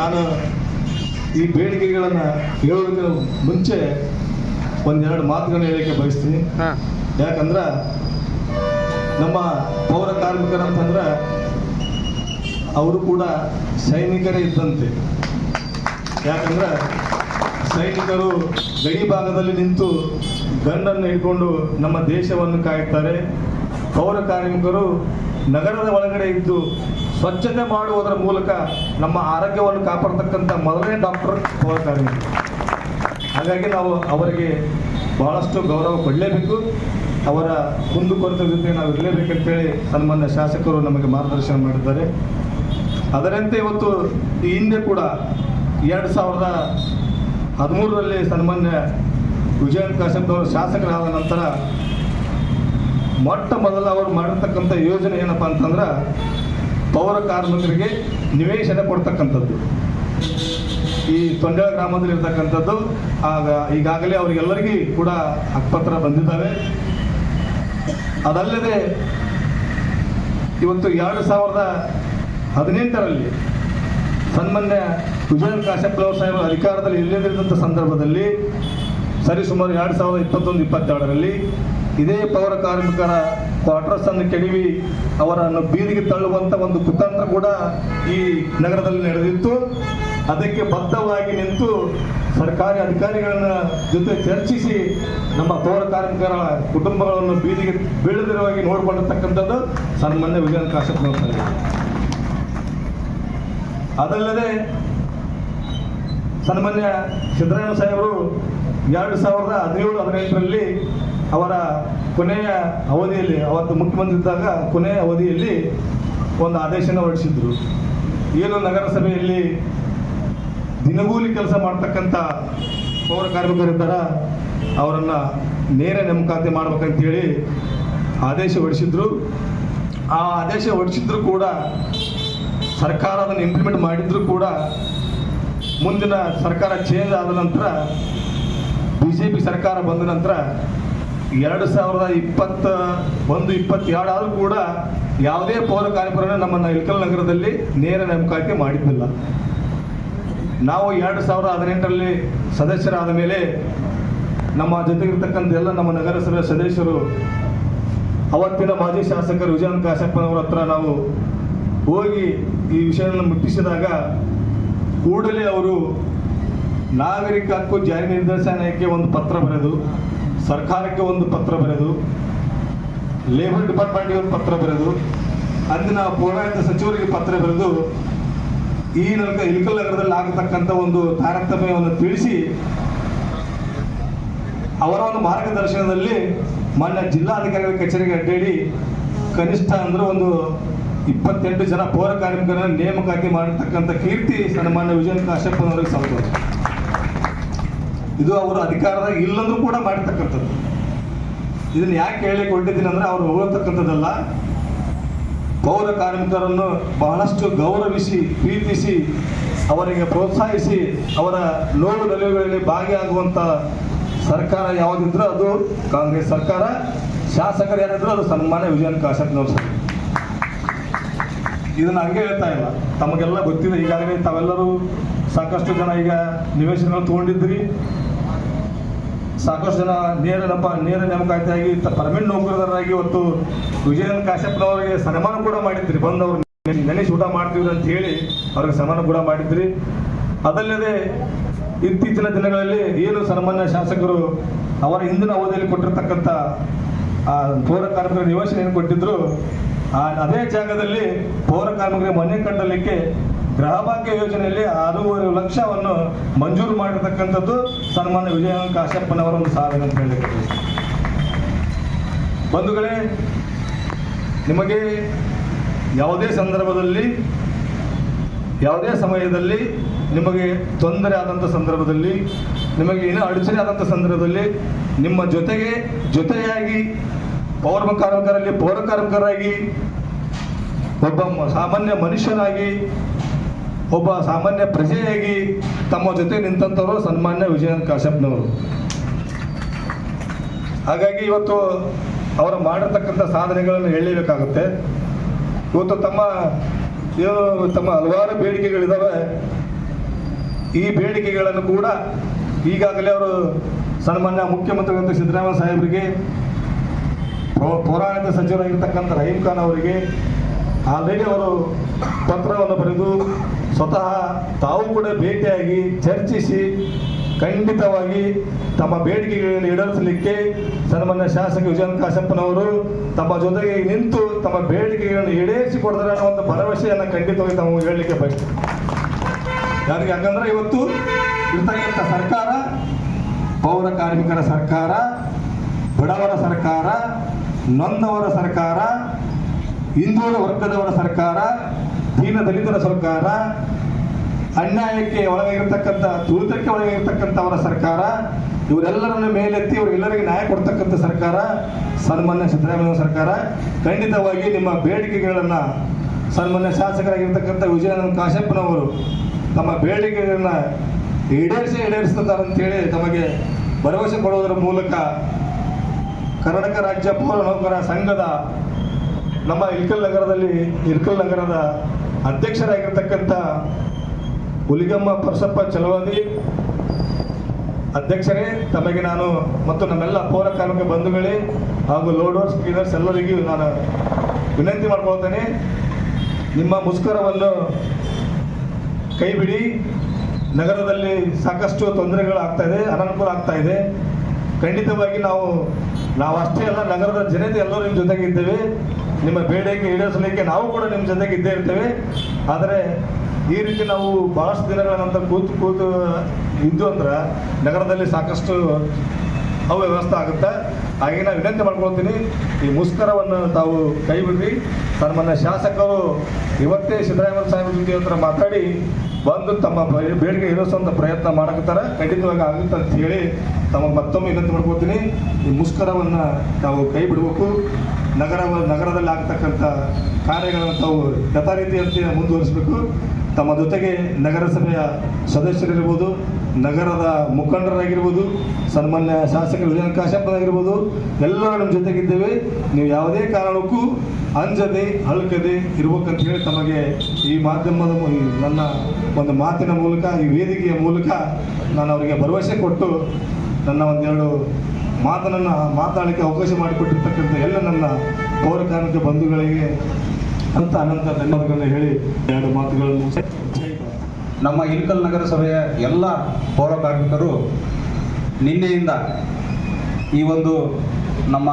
ನಾನು ಈ ಬೇಡಿಕೆಗಳನ್ನು ಹೇಳೋದಕ್ಕೆ ಮುಂಚೆ ಒಂದೆರಡು ಮಾತುಗಳನ್ನ ಹೇಳಲಿಕ್ಕೆ ಬಯಸ್ತೀನಿ. ಯಾಕಂದ್ರೆ ನಮ್ಮ ಪೌರ ಕಾರ್ಮಿಕರಂತಂದ್ರೆ ಅವರು ಕೂಡ ಸೈನಿಕರೇ ಇದ್ದಂತೆ. ಯಾಕಂದ್ರೆ ಸೈನಿಕರು ಗಡಿ ಭಾಗದಲ್ಲಿ ನಿಂತು ಗನ್ನನ್ನು ಹಿಡ್ಕೊಂಡು ನಮ್ಮ ದೇಶವನ್ನು ಕಾಯುತ್ತಾರೆ ಪೌರ ಕಾರ್ಮಿಕರು ನಗರದ ಒಳಗಡೆ ಇದ್ದು ಸ್ವಚ್ಛತೆ ಮಾಡುವುದರ ಮೂಲಕ ನಮ್ಮ ಆರೋಗ್ಯವನ್ನು ಕಾಪಾಡತಕ್ಕಂಥ ಮೊದಲನೇ ಡಾಕ್ಟರ್ ಪೌರ ಕಾರ್ಮಿಕರು. ಹಾಗಾಗಿ ನಾವು ಅವರಿಗೆ ಬಹಳಷ್ಟು ಗೌರವ ಕೊಡಲೇಬೇಕು. ಅವರ ಕುಂದುಕೊರತೆ ಜೊತೆ ನಾವು ಇರಲೇಬೇಕಂತೇಳಿ ಸನ್ಮಾನ್ಯ ಶಾಸಕರು ನಮಗೆ ಮಾರ್ಗದರ್ಶನ ಮಾಡಿದ್ದಾರೆ. ಅದರಂತೆ ಇವತ್ತು ಈ ಹಿಂದೆ ಕೂಡ ಎರಡು ಸಾವಿರದ ಹದಿಮೂರರಲ್ಲಿ ಸನ್ಮಾನ್ಯ ವಿಜಯನ್ ಕಾಶಂಪ್ರವರು ಶಾಸಕರಾದ ನಂತರ ಮೊಟ್ಟ ಮೊದಲ ಅವರು ಮಾಡಿರ್ತಕ್ಕಂಥ ಯೋಜನೆ ಏನಪ್ಪ ಅಂತಂದ್ರೆ ಪೌರ ಕಾರ್ಮಿಕರಿಗೆ ನಿವೇಶನ ಕೊಡ್ತಕ್ಕಂಥದ್ದು. ಈ ತೊಂಡ ಗ್ರಾಮದಲ್ಲಿ ಇರ್ತಕ್ಕಂಥದ್ದು ಆಗ ಈಗಾಗಲೇ ಅವರಿಗೆಲ್ಲರಿಗೂ ಕೂಡ ಹಕ್ಕುಪತ್ರ ಬಂದಿದ್ದಾವೆ. ಅದಲ್ಲದೆ ಇವತ್ತು ಎರಡು ಸಾವಿರದ ಹದಿನೆಂಟರಲ್ಲಿ ಸನ್ಮಾನ್ಯ ವಿಜಯ ಕಾಶ್ಯಪ್ರವ್ ಸಾಹೇಬರ ಅಧಿಕಾರದಲ್ಲಿ ಇಲ್ಲದಿದ್ದಂಥ ಸಂದರ್ಭದಲ್ಲಿ ಸರಿಸುಮಾರು ಎರಡು ಸಾವಿರದ ಇಪ್ಪತ್ತೊಂದು, ಇಪ್ಪತ್ತೆರಡರಲ್ಲಿ ಇದೇ ಪೌರ ಕಾರ್ಮಿಕರ ಕ್ವಾರ್ಟರ್ಸ್ ಅನ್ನು ಕೆಡವಿ ಅವರನ್ನು ಬೀದಿಗೆ ತಳ್ಳುವಂಥ ಒಂದು ಕುತಂತ್ರ ಕೂಡ ಈ ನಗರದಲ್ಲಿ ನಡೆದಿತ್ತು. ಅದಕ್ಕೆ ಬದ್ಧವಾಗಿ ನಿಂತು ಸರ್ಕಾರಿ ಅಧಿಕಾರಿಗಳನ್ನ ಜೊತೆ ಚರ್ಚಿಸಿ ನಮ್ಮ ಪೌರ ಕಾರ್ಮಿಕರ ಕುಟುಂಬಗಳನ್ನು ಬೀದಿಗೆ ಬೀಳದಿರುವಾಗಿ ನೋಡಿಕೊಂಡಿರ್ತಕ್ಕಂಥದ್ದು ಸನ್ಮಾನ್ಯ ಕಾಶ್ಯಪ್ ಸಾಹೇಬರು ಅದಲ್ಲದೆ ಸನ್ಮಾನ್ಯ ಸಿದ್ದರಾಮಯ್ಯ ಸಾಹೇಬರು ಎರಡು ಸಾವಿರದ ಹದಿನೇಳು, ಹದಿನೆಂಟರಲ್ಲಿ ಅವರ ಕೊನೆಯ ಅವಧಿಯಲ್ಲಿ, ಅವತ್ತು ಮುಖ್ಯಮಂತ್ರಿ ಇದ್ದಾಗ ಕೊನೆಯ ಅವಧಿಯಲ್ಲಿ ಒಂದು ಆದೇಶನ ಹೊರಡಿಸಿದ್ರು. ಏನು ನಗರಸಭೆಯಲ್ಲಿ ದಿನಗೂಲಿ ಕೆಲಸ ಮಾಡ್ತಕ್ಕಂಥ ಪೌರ ಕಾರ್ಮಿಕರಿದ್ದಾರ ಅವರನ್ನು ನೇರ ನೇಮಕಾತಿ ಮಾಡ್ಬೇಕಂತೇಳಿ ಆದೇಶ ಹೊಡಿಸಿದ್ರು ಆ ಆದೇಶ ಹೊಡಿಸಿದ್ರು ಕೂಡ ಸರ್ಕಾರ ಅದನ್ನು ಇಂಪ್ಲಿಮೆಂಟ್ ಮಾಡಿದ್ರು ಕೂಡ ಮುಂದಿನ ಸರ್ಕಾರ ಚೇಂಜ್ ಆದ ನಂತರ ಬಿ ಜೆ ಪಿ ಸರ್ಕಾರ ಬಂದ ನಂತರ ಎರಡು ಸಾವಿರದ ಇಪ್ಪತ್ತ ಒಂದು, ಇಪ್ಪತ್ತೆರಡು ಆದರೂ ಕೂಡ ಯಾವುದೇ ಪೌರ ಕಾರ್ಮಿಕರನ್ನು ನಮ್ಮನ್ನು ಇಳಕಲ್ ನಗರದಲ್ಲಿ ನೇರ ನೇಮಕಾತಿ ಮಾಡಿದ್ದಿಲ್ಲ. ನಾವು ಎರಡು ಸಾವಿರದ ಹದಿನೆಂಟರಲ್ಲಿ ಸದಸ್ಯರಾದ ಮೇಲೆ ನಮ್ಮ ಜೊತೆಗಿರ್ತಕ್ಕಂಥ ಎಲ್ಲ ನಮ್ಮ ನಗರಸಭೆ ಸದಸ್ಯರು, ಅವತ್ತಿನ ಮಾಜಿ ಶಾಸಕರು ವಿಜಯನ್ ಕಾಶಪ್ಪನವರ ಹತ್ರ ನಾವು ಹೋಗಿ ಈ ವಿಷಯವನ್ನು ಮುಟ್ಟಿಸಿದಾಗ ಕೂಡಲೇ ಅವರು ನಾಗರಿಕ ಹಕ್ಕು ಜಾರಿ ನಿರ್ದೇಶನಾಲಯಕ್ಕೆ ಒಂದು ಪತ್ರ ಬರೆದು, ಸರ್ಕಾರಕ್ಕೆ ಒಂದು ಪತ್ರ ಬರೆದು ಲೇಬರ್ ಡಿಪಾರ್ಟ್ಮೆಂಟ್ಗೆ ಒಂದು ಪತ್ರ ಬರೆದು ಅಂದಿನ ಪೌರಾಯುಕ್ತ ಸಚಿವರಿಗೆ ಪತ್ರ ಬರೆದು ಈ ನರಕ ಇಳಕಲ್ ನಗರದಲ್ಲಿ ಆಗತಕ್ಕಂಥ ಒಂದು ತಾರತಮ್ಯವನ್ನು ತಿಳಿಸಿ ಅವರ ಒಂದು ಮಾರ್ಗದರ್ಶನದಲ್ಲಿ ಮಾನ್ಯ ಜಿಲ್ಲಾಧಿಕಾರಿಗಳ ಕಚೇರಿಗೆ ಅಡ್ಡಾಡಿ ಕನಿಷ್ಠ ಅಂದ್ರೆ ಒಂದು ಇಪ್ಪತ್ತೆಂಟು ಜನ ಪೌರ ಕಾರ್ಮಿಕರನ್ನ ನೇಮಕಾತಿ ಮಾಡಿರ್ತಕ್ಕಂಥ ಕೀರ್ತಿ ಸನ್ಮಾನ್ಯ ವಿಜಯ ಕಾಶ್ಯಪ್ಪನವರಿಗೆ ಸಲ್ತದೆ ಇದು ಅವರು ಅಧಿಕಾರದಾಗ ಇಲ್ಲಂದ್ರೂ ಕೂಡ ಮಾಡಿರ್ತಕ್ಕಂಥದ್ದು. ಇದನ್ನು ಯಾಕೆ ಹೇಳಿಕೊಂಡಿದ್ದೀನಿ ಅಂದ್ರೆ ಅವ್ರು ಹೋಗತಕ್ಕಂಥದ್ದಲ್ಲ ಪೌರ ಕಾರ್ಮಿಕರನ್ನು ಬಹಳಷ್ಟು ಗೌರವಿಸಿ, ಪ್ರೀತಿಸಿ, ಅವರಿಗೆ ಪ್ರೋತ್ಸಾಹಿಸಿ, ಅವರ ನೋವು ನಲಿವುಗಳಲ್ಲಿ ಭಾಗಿಯಾಗುವಂತ ಸರ್ಕಾರ ಯಾವುದಿದ್ರೂ ಅದು ಕಾಂಗ್ರೆಸ್ ಸರ್ಕಾರ, ಶಾಸಕರು ಯಾರಿದ್ರು ಅದು ಸನ್ಮಾನ್ಯ ವಿಜಯನ್ ಕಾಶಪ್ಪನವ್ರು ಸರ್. ಇದನ್ನ ಹಂಗೆ ಹೇಳ್ತಾ ಇಲ್ಲ. ತಮಗೆಲ್ಲ ಗೊತ್ತಿದೆ, ಈಗಾಗಲೇ ತಾವೆಲ್ಲರೂ ಸಾಕಷ್ಟು ಜನ ಈಗ ನಿವೇಶನಗಳು ತಗೊಂಡಿದ್ರಿ ಸಾಕಷ್ಟು ಜನ ನೇರ ನಪ ನೇರ ನೇಮಕಾತಿಯಾಗಿ ಪರ್ಮನೆಂಟ್ ನೌಕರದಾರರಾಗಿ ಇವತ್ತು ವಿಜಯನ್ ಕಾಶ್ಯಪ್ನವರಿಗೆ ಸನ್ಮಾನ ಕೂಡ ಮಾಡಿದ್ರಿ. ಬಂದವರು ನೆನೆಸಿ ಊಟ ಮಾಡ್ತೀವಿ ಅಂತ ಹೇಳಿ ಅವ್ರಿಗೆ ಸನ್ಮಾನ ಕೂಡ ಮಾಡಿದ್ರಿ. ಅದಲ್ಲದೆ ಇತ್ತೀಚಿನ ದಿನಗಳಲ್ಲಿ ಏನು ಸನ್ಮಾನ್ಯ ಶಾಸಕರು ಅವರ ಹಿಂದಿನ ಅವಧಿಯಲ್ಲಿ ಕೊಟ್ಟಿರ್ತಕ್ಕಂಥ ಪೌರ ಕಾರ್ಮಿಕರ ನಿವೇಶನ ಏನು ಕೊಟ್ಟಿದ್ರು ಅದೇ ಜಾಗದಲ್ಲಿ ಪೌರ ಕಾರ್ಮಿಕರಿಗೆ ಮನೆ ಕಟ್ಟಲಿಕ್ಕೆ ಗೃಹ ಭಾಗ್ಯ ಯೋಜನೆಯಲ್ಲಿ ಆರೂವರೆ ಲಕ್ಷವನ್ನು ಮಂಜೂರು ಮಾಡಿರ್ತಕ್ಕಂಥದ್ದು ಸನ್ಮಾನ್ಯ ವಿಜಯ ಕಾಶ್ಯಪ್ಪನವರ ಒಂದು ಸಾಧನೆ ಅಂತ ಬಯಸ್ತೀನಿ. ಬಂಧುಗಳೇ, ನಿಮಗೆ ಯಾವುದೇ ಸಂದರ್ಭದಲ್ಲಿ, ಯಾವುದೇ ಸಮಯದಲ್ಲಿ ನಿಮಗೆ ತೊಂದರೆ ಆದಂಥ ಸಂದರ್ಭದಲ್ಲಿ, ನಿಮಗೆ ಏನೋ ಅಡಚಣೆ ಆದಂಥ ಸಂದರ್ಭದಲ್ಲಿ ನಿಮ್ಮ ಜೊತೆಗೆ, ಜೊತೆಯಾಗಿ ಪೌರ ಕಾರ್ಮಿಕರಲ್ಲಿ, ಪೌರ ಕಾರ್ಮಿಕರಾಗಿ, ಒಬ್ಬ ಸಾಮಾನ್ಯ ಮನುಷ್ಯನಾಗಿ ಒಬ್ಬ ಸಾಮಾನ್ಯ ಪ್ರಜೆಯಾಗಿ ತಮ್ಮ ಜೊತೆ ನಿಂತಂಥವರು ಸನ್ಮಾನ್ಯ ವಿಜಯನಾಥ್ ಕಾಶ್ಯಪ್ನವರು. ಹಾಗಾಗಿ ಇವತ್ತು ಅವರು ಮಾಡಿರ್ತಕ್ಕಂಥ ಸಾಧನೆಗಳನ್ನು ಹೇಳಬೇಕಾಗುತ್ತೆ ಇವತ್ತು ತಮ್ಮ ಏನು ತಮ್ಮ ಹಲವಾರು ಬೇಡಿಕೆಗಳಿದ್ದಾವೆ ಈ ಬೇಡಿಕೆಗಳನ್ನು ಕೂಡ ಈಗಾಗಲೇ ಅವರು ಸನ್ಮಾನ್ಯ ಮುಖ್ಯಮಂತ್ರಿಗಳಂತ ಸಿದ್ದರಾಮಯ್ಯ ಸಾಹೇಬರಿಗೆ ಪೌರಾಣಿಕ ಸಚಿವರಾಗಿರ್ತಕ್ಕಂಥ ರಹೀಂ ಖಾನ್ ಅವರಿಗೆ ಆಲ್ರೆಡಿ ಅವರು ಪತ್ರವನ್ನು ಬರೆದು ಸ್ವತಃ ತಾವು ಕೂಡ ಭೇಟಿಯಾಗಿ ಚರ್ಚಿಸಿ ಖಂಡಿತವಾಗಿ ತಮ್ಮ ಬೇಡಿಕೆಗಳನ್ನು ಈಡೇರಿಸಲಿಕ್ಕೆ ಸನ್ಮಾನ್ಯ ಶಾಸಕ ವಿಜಯನ್ ಕಾಶಪ್ಪನವರು ತಮ್ಮ ಜೊತೆಗೆ ನಿಂತು ತಮ್ಮ ಬೇಡಿಕೆಗಳನ್ನು ಈಡೇರಿಸಿಕೊಡ್ತಾರೆ ಅನ್ನೋ ಒಂದು ಭರವಸೆಯನ್ನು ಖಂಡಿತವಾಗಿ ತಾವು ಹೇಳಲಿಕ್ಕೆ ಬಯಸ್ತೀವಿ ಯಾರಿಗೆ ಯಾಕಂದ್ರೆ ಇವತ್ತು ಇರ್ತಕ್ಕಂಥ ಸರ್ಕಾರ, ಪೌರ ಕಾರ್ಮಿಕರ ಸರ್ಕಾರ, ಬಡವರ ಸರ್ಕಾರ, ನೊಂದವರ ಸರ್ಕಾರ ಹಿಂದುಳಿದ ವರ್ಗದವರ ಸರ್ಕಾರ, ದೀನ ದಲಿತರ ಸರ್ಕಾರ, ಅನ್ಯಾಯಕ್ಕೆ ಒಳಗಾಗಿರ್ತಕ್ಕಂಥ, ತುಳಿತಕ್ಕೆ ಒಳಗಾಗಿರ್ತಕ್ಕಂಥವರ ಸರ್ಕಾರ, ಇವರೆಲ್ಲರನ್ನ ಮೇಲೆತ್ತಿ ಇವರೆಲ್ಲರಿಗೆ ನ್ಯಾಯ ಕೊಡ್ತಕ್ಕಂಥ ಸರ್ಕಾರ, ಸನ್ಮಾನ್ಯ ಸಿದ್ದರಾಮಯ್ಯ ಸರ್ಕಾರ. ಖಂಡಿತವಾಗಿ ನಿಮ್ಮ ಬೇಡಿಕೆಗಳನ್ನು ಸನ್ಮಾನ್ಯ ಶಾಸಕರಾಗಿರ್ತಕ್ಕಂಥ ವಿಜಯಾನಂದ ಕಾಶ್ಯಪ್ಪನವರು ತಮ್ಮ ಬೇಡಿಕೆಗಳನ್ನ ಈಡೇರಿಸಿ ಈಡೇರಿಸ್ತಾರೆ ಅಂತೇಳಿ ತಮಗೆ ಭರವಸೆ ಕೊಡುವುದರ ಮೂಲಕ ಕರ್ನಾಟಕ ರಾಜ್ಯ ಪೌರ ನೌಕರ ಸಂಘದ ನಮ್ಮ ಇಲ್ಕಲ್ ನಗರದಲ್ಲಿ ಇಲ್ಕಲ್ ನಗರದ ಅಧ್ಯಕ್ಷರಾಗಿರ್ತಕ್ಕಂಥ ಹುಲಿಗಮ್ಮ ಪರಸಪ್ಪ ಚಲವಾದಿ ಅಧ್ಯಕ್ಷರೇ, ತಮಗೆ ನಾನು ಮತ್ತು ನಮ್ಮೆಲ್ಲ ಪೌರ ಕಾರ್ಮಿಕ ಬಂಧುಗಳೇ ಹಾಗೂ ಲೋಡರ್ಸ್ ಕ್ಲೀನರ್ಸ್ ಎಲ್ಲರಿಗೂ ನಾನು ವಿನಂತಿ ಮಾಡ್ಕೊಳ್ತೇನೆ. ನಿಮ್ಮ ಮುಷ್ಕರವನ್ನು ಕೈಬಿಡಿ. ನಗರದಲ್ಲಿ ಸಾಕಷ್ಟು ತೊಂದರೆಗಳು ಆಗ್ತಾ ಇದೆ, ಅನನುಕೂಲ ಆಗ್ತಾ ಇದೆ. ಖಂಡಿತವಾಗಿ ನಾವು ನಾವು ಅಷ್ಟೇ ಅಲ್ಲ, ನಗರದ ಜನತೆ ಎಲ್ಲರೂ ನಿಮ್ಮ ಜೊತೆಗೆ ಇದ್ದೇವೆ. ನಿಮ್ಮ ಬೇಡಿಕೆ ಈಡೇರಿಸಲಿಕ್ಕೆ ನಾವು ಕೂಡ ನಿಮ್ಮ ಜೊತೆಗೆ ಇದ್ದೇ ಇರ್ತೇವೆ. ಆದರೆ ಈ ರೀತಿ ನಾವು ಭಾಳಷ್ಟು ದಿನಗಳ ನಂತರ ಕೂತು ಕೂತು ಇದ್ದು ಅಂದ್ರೆ ನಗರದಲ್ಲಿ ಸಾಕಷ್ಟು ಅವ್ಯವಸ್ಥೆ ಆಗುತ್ತೆ? ಹಾಗೆ ನಾವು ವಿನಂತಿ ಮಾಡ್ಕೊಳ್ತೀನಿ, ಈ ಮುಷ್ಕರವನ್ನು ತಾವು ಕೈ ಬಿಡ್ರಿ ಶಾಸಕರು, ಇವತ್ತೇ ಸಿದ್ದರಾಮಯ್ಯ ಸಾಹೇಬ್ ಜೊತೆ ಮಾತಾಡಿ ಬಂದು ತಮ್ಮ ಬೇಡಿಕೆ ಇರೋಸಂತ ಪ್ರಯತ್ನ ಮಾಡಕತ್ತಾರ. ಖಂಡಿತವಾಗಿ ಆಗುತ್ತೆ ಅಂತ ಹೇಳಿ ತಮ್ಮ ಮತ್ತೊಮ್ಮೆ ವಿನಂತಿ ಮಾಡ್ಕೋತೀನಿ. ಈ ಮುಷ್ಕರವನ್ನು ತಾವು ಕೈ ಬಿಡಬೇಕು. ನಗರ ನಗರದಲ್ಲಿ ಆಗ್ತಕ್ಕಂಥ ಕಾರ್ಯಗಳನ್ನು ತಾವು ಯಥಾರೀತಿಯಂತೆ ಮುಂದುವರಿಸಬೇಕು. ತಮ್ಮ ಜೊತೆಗೆ ನಗರಸಭೆಯ ಸದಸ್ಯರಿರ್ಬೋದು, ನಗರದ ಮುಖಂಡರಾಗಿರ್ಬೋದು, ಸನ್ಮಾನ್ಯ ಶಾಸಕ ವಿಜಯನ್ ಕಾಶಪ್ಪನಾಗಿರ್ಬೋದು ಎಲ್ಲರೂ ನಮ್ಮ ಜೊತೆಗಿದ್ದೇವೆ. ನೀವು ಯಾವುದೇ ಕಾರಣಕ್ಕೂ ಅಂಜದೆ ಅಳ್ಕದೆ ಇರ್ಬೇಕಂತ ಹೇಳಿ ತಮಗೆ ಈ ಮಾಧ್ಯಮದ ನನ್ನ ಒಂದು ಮಾತಿನ ಮೂಲಕ, ಈ ವೇದಿಕೆಯ ಮೂಲಕ ನಾನು ಅವರಿಗೆ ಭರವಸೆ ಕೊಟ್ಟು ನನ್ನ ಒಂದೆರಡು ಮಾತನನ್ನು ಮಾತಾಡಲಿಕ್ಕೆ ಅವಕಾಶ ಮಾಡಿಕೊಟ್ಟಿರ್ತಕ್ಕಂಥ ಎಲ್ಲ ನನ್ನ ಪೌರ ಕಾರ್ಮಿಕ ಬಂಧುಗಳಿಗೆ ಅಂತ ಅನಂತ ಧನ್ಯವಾದಗಳನ್ನು ಹೇಳಿ ಎರಡು ಮಾತುಗಳನ್ನು. ನಮ್ಮ ಇಳಕಲ್ ನಗರಸಭೆಯ ಎಲ್ಲ ಪೌರ ಕಾರ್ಮಿಕರು ನಿನ್ನೆಯಿಂದ ಈ ಒಂದು ನಮ್ಮ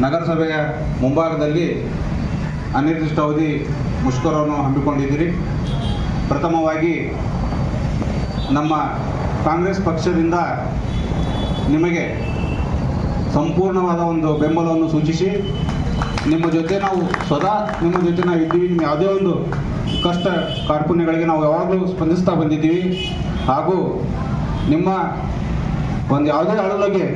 ನಗರಸಭೆಯ ಮುಂಭಾಗದಲ್ಲಿ ಅನಿರ್ದಿಷ್ಟಾವಧಿ ಮುಷ್ಕರವನ್ನು ಹಮ್ಮಿಕೊಂಡಿದ್ದೀರಿ ಪ್ರಥಮವಾಗಿ ನಮ್ಮ ಕಾಂಗ್ರೆಸ್ ಪಕ್ಷದಿಂದ ನಿಮಗೆ ಸಂಪೂರ್ಣವಾದ ಒಂದು ಬೆಂಬಲವನ್ನು ಸೂಚಿಸಿ ನಿಮ್ಮ ಜೊತೆ ನಾವು ಸದಾ ನಿಮ್ಮ ಜೊತೆ ನಾವು ಇದ್ದೀವಿ. ನಿಮ್ಮ ಯಾವುದೇ ಒಂದು ಕಷ್ಟ ಕಾರ್ಪಣ್ಯಗಳಿಗೆ ನಾವು ಯಾವಾಗಲೂ ಸ್ಪಂದಿಸ್ತಾ ಬಂದಿದ್ದೀವಿ. ಹಾಗೂ ನಿಮ್ಮ ಒಂದು ಯಾವುದೇ ಅಳಲಿಗೆ